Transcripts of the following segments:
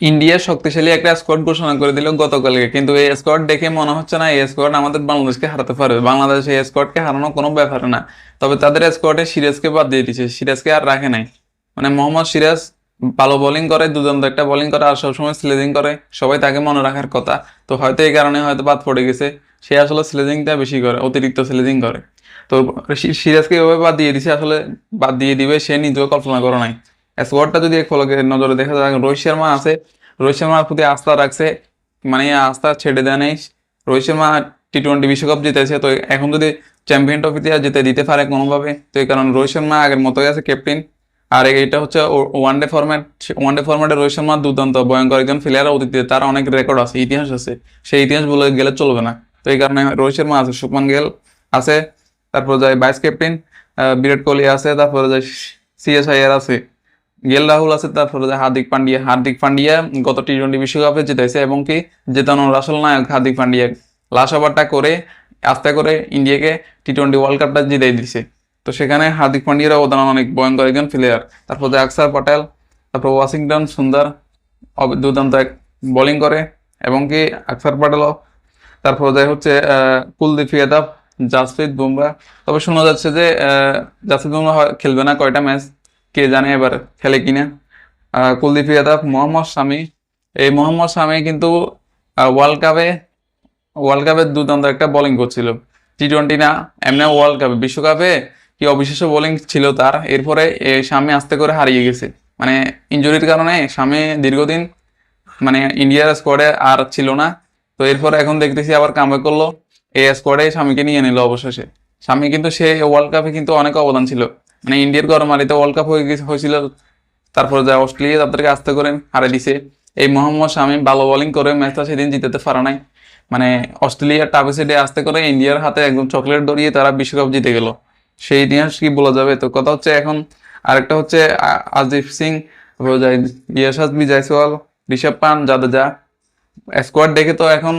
India শক্তিশালী একটা squad ঘোষণা করে দিল গতকালকে। কিন্তু এই স্কোয়াড দেখে মনে হচ্ছে না, এই স্কোয়াড আমাদের বাংলাদেশকে হারাতে পারবে। বাংলাদেশ এই স্কোয়াডকে হারানো কোনো ব্যাপার না। তবে তাদের স্কোয়াডে সিরাজকে বাদ দিয়ে দিয়েছে। সিরাজকে আর রাখে নাই। মানে মোহাম্মদ সিরাজ ভালো বোলিং করে দুর্দান্ত একটা বোলিং করে, আর সবসময় স্লেজিং করে। সবাই তাকে মনে রাখার কথা। তো হয়তো এই কারণে হয়তো বাদ পড়ে গেছে। সে আসলে স্লেজিংটা বেশি করে, অতিরিক্ত স্লেজিং করে। তো সিরাজকে এভাবে বাদ দিয়ে দিছে, আসলে বাদ দিয়ে দিবে, সে নিজেও কল্পনা করে নাই। স্কোয়াডটা যদি এক নজরে দেখা যায় রোহিত শর্মা আছে। রোহিত শর্মার প্রতি আস্থা রাখছে মানে আস্থা ছেড়ে দেয় নেই। রোহিত শর্মা টি টোয়েন্টি বিশ্বকাপ জিতেছে, তো এখন যদি চ্যাম্পিয়ন ট্রফিতে জিতে দিতে পারে কোনোভাবে, তো এই কারণে রোহিত শর্মা আগের মতোই আছে ক্যাপ্টেন আর এটা হচ্ছে one day format one day ফরম্যাটে রোহিত শর্মা দুর্দান্ত, ভয়ঙ্কর একজন প্লেয়ার অতীতে, তার অনেক রেকর্ড আছে, ইতিহাস আছে। সেই ইতিহাস বলে গেলে চলবে না। তো এই কারণে রোহিত শর্মা আছে শুভমান গেল আছে, তারপর যায় ভাইস ক্যাপ্টেন বিরাট কোহলি আছে, তারপরে যায় সিএস আইয়ার আছে। গেল রাহুল আছে, তারপরে হার্দিক পান্ডিয়া। হার্দিক পান্ডিয়া গত টি টোয়েন্টি বিশ্বকাপে জিতেছে এবং কি জেতানোর আসল নায়ক হার্দিক পান্ডিয়া। লাস্ট ওভারটা করে, আস্তে করে ইন্ডিয়াকে টি টোয়েন্টি ওয়ার্ল্ড কাপটা জিতাই দিছে। তো সেখানে হার্দিক পান্ডিয়ার অবদান অনেক ভয়ঙ্কর একজন প্লেয়ার তারপর আকসার পটেল, তারপর ওয়াশিংটন সুন্দর দুর্দান্ত এক বোলিং করে এবং কি আকসার পটেলও। তারপর যে হচ্ছে কুলদীপ ইয়াদব জাসপ্রীত বুমরা। তবে শোনা যাচ্ছে যে জাসপ্রীত বুমরা খেলবে না কয়টা ম্যাচ কে জানে এবার খেলে কিনা? কুলদীপ ইয়াদব মোহাম্মদ শামি। এই মোহাম্মদ শামি কিন্তু ওয়ার্ল্ড কাপে ওয়ার্ল্ড কাপে দুর্দান্ত একটা বোলিং করছিল। টি টোয়েন্টি না, এমনি ওয়ার্ল্ড কাপে বিশ্বকাপে কি অবিশ্বাস্য বোলিং ছিল তার? এরপরে স্বামী আস্তে করে হারিয়ে গেছে। মানে ইনজুরির কারণে স্বামী দীর্ঘদিন মানে ইন্ডিয়ার স্কোয়াডে আর ছিল না। তো এরপরে এখন দেখতেছি আবার কামব্যাক করল। এই স্কোয়াডে স্বামীকে নিয়ে নিল অবশেষে। স্বামী কিন্তু সে ওয়ার্ল্ড কাপে কিন্তু অনেক অবদান ছিল। মানে ইন্ডিয়ার গরমারিতে ওয়ার্ল্ড কাপ হয়ে গেছে, হয়েছিল, তারপরে যায় অস্ট্রেলিয়া, তাদেরকে আস্তে করে হারে দিছে। এই মোহাম্মদ শামী ভালো বোলিং করে, ম্যাচটা সেদিন জিতাতে পারে নাই। মানে অস্ট্রেলিয়ার টাপে সেটে আস্তে করে ইন্ডিয়ার হাতে একদম চকলেট ধরিয়ে তারা বিশ্বকাপ জিতে গেল। সেই ইতিহাস কি বলা যাবে? তো কথা হচ্ছে এখন আরেকটা হচ্ছে আজিফ সিং, তারপরে যায় ইয়াশাদ জয়সওয়াল ঋষভ পান জাদেজা। স্কোয়াড দেখে তো এখন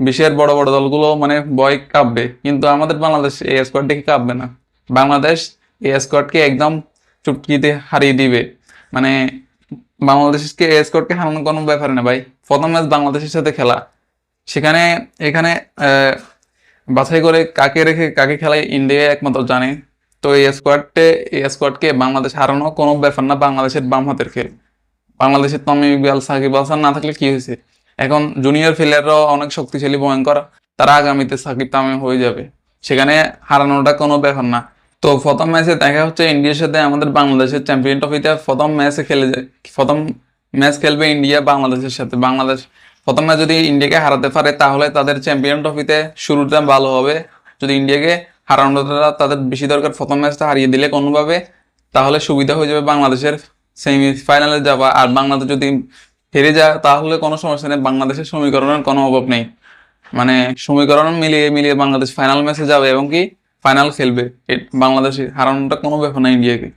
বিশ্বের বড় বড় দলগুলো মানে বয় কাঁপবে। কিন্তু আমাদের বাংলাদেশ এই স্কোয়াড দেখে কাঁপবে না। বাংলাদেশ এই স্কোয়াডকে একদম চুটকিতে হারিয়ে দিবে। মানে বাংলাদেশকে এই স্কোয়াডকে হারানোর কোনো ব্যাপার না ভাই। প্রথম ম্যাচ বাংলাদেশের সাথে খেলা। সেখানে, এখানে বাছাই করে কাকে রেখে কাকে খেলায় ইন্ডিয়া একমাত্র জানে। তো এই স্কোয়াডটে এই স্কোয়াডকে বাংলাদেশ হারানো কোনো ব্যাপার না বাংলাদেশের বাম হাতের খেল। বাংলাদেশের তামিম ইকবাল, সাকিব হাসান না থাকলে কি হয়েছে? এখন জুনিয়র প্লেয়াররাও অনেক শক্তিশালী, ভয়ঙ্কর। তারা আগামীতে সাকিব তামিম হয়ে যাবে। সেখানে হারানোটা কোনো ব্যাপার না। তো প্রথম ম্যাচে দেখা হচ্ছে ইন্ডিয়ার সাথে আমাদের বাংলাদেশের চ্যাম্পিয়ন ট্রফিতে প্রথম ম্যাচে খেলে যায়, প্রথম ম্যাচ খেলবে ইন্ডিয়া বাংলাদেশের সাথে। বাংলাদেশ প্রথম ম্যাচ যদি ইন্ডিয়াকে হারাতে পারে, তাহলে তাদের চ্যাম্পিয়ন ট্রফিতে শুরুটা ভালো হবে। যদি ইন্ডিয়াকে হারানোটা তাদের বেশি দরকার প্রথম ম্যাচটা হারিয়ে দিলে কোনোভাবে, তাহলে সুবিধা হয়ে যাবে বাংলাদেশের সেমি ফাইনালে যাওয়া। আর বাংলাদেশ যদি হেরে যায়, তাহলে কোনো সমস্যা নেই, বাংলাদেশের সমীকরণের কোনো অভাব নেই। মানে সমীকরণ মিলিয়ে মিলিয়ে বাংলাদেশ ফাইনাল ম্যাচে যাবে এবং কি ফাইনাল খেলবে। বাংলাদেশে হারানোটা কোনো ব্যাপার না ইন্ডিয়াকে